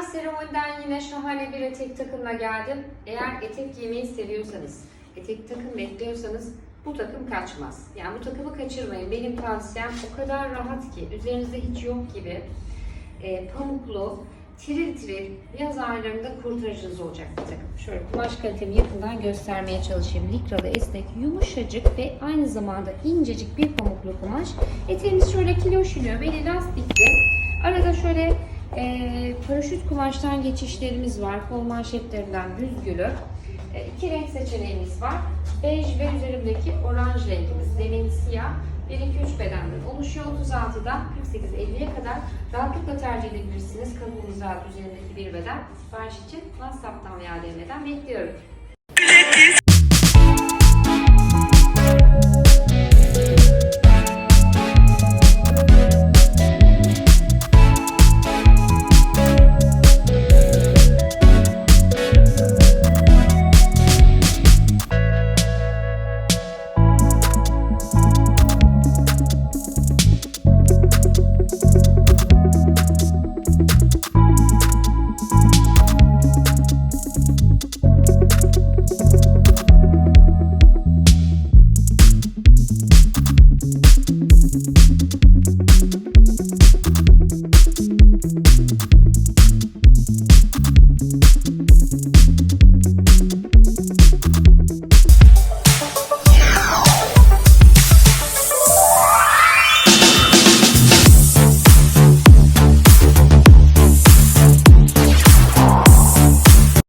Ben seremoniden yine şahane bir etek takımla geldim. Eğer etek giymeyi seviyorsanız, etek takım bekliyorsanız bu takım kaçmaz. Yani bu takımı kaçırmayın. Benim tavsiyem o kadar rahat ki, üzerinizde hiç yok gibi. E, pamuklu, tiril tiril yaz aylarında kurtarıcınız olacak bir takım. Şöyle kumaş kalitemi yakından göstermeye çalışayım. Likralı, esnek, yumuşacık ve aynı zamanda incecik bir pamuklu kumaş. Eteğimiz şöyle kiloş iniyor, beli lastikli. Arada şöyle e, paraşüt kumaştan geçişlerimiz var. Kol manşetlerinden büzgülü. E, iki renk seçeneğimiz var. Bej ve üzerimdeki oranj rengimiz. Zemin siyah. 1 2 3 bedenden oluşuyor. 36'dan 48-50'ye kadar rahatlıkla tercih edebilirsiniz. Kabuğumuz rahat üzerindeki bir beden. Sipariş için WhatsApp'tan veya DM'den bekliyorum.